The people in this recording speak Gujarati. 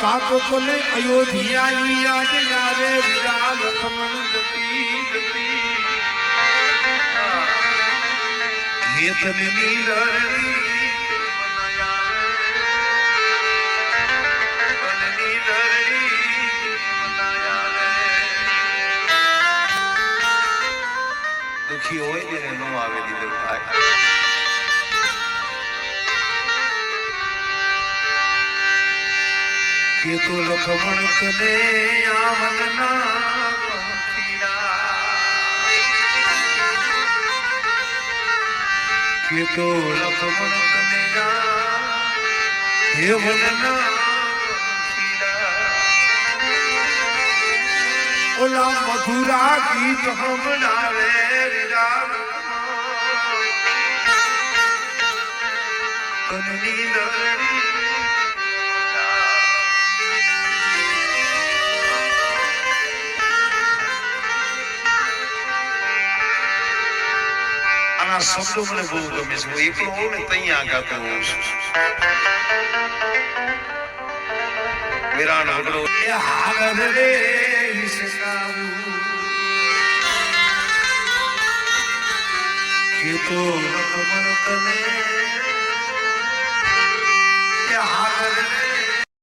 કાતો કોને અયોધ્યા યારે વિરા લખમણ ગતી જતી હેતન નીરરી દુખી હોય ને એને ન આવે દીધું ભાઈ કે તો લખમણ તને આવનના પંખીડા કે તો લખમણ તને હે વનના. ઓલા મધુરા ગીત હમણાવે તનની નરણી આના શબ્દો મને બહુ ગમે છે હું એકલો હોઉં ને ત્યાં ગાતો હોઉં છું વિરાણ હગડો એ હાગર રે હિસકાવું કે તો રખમણ તને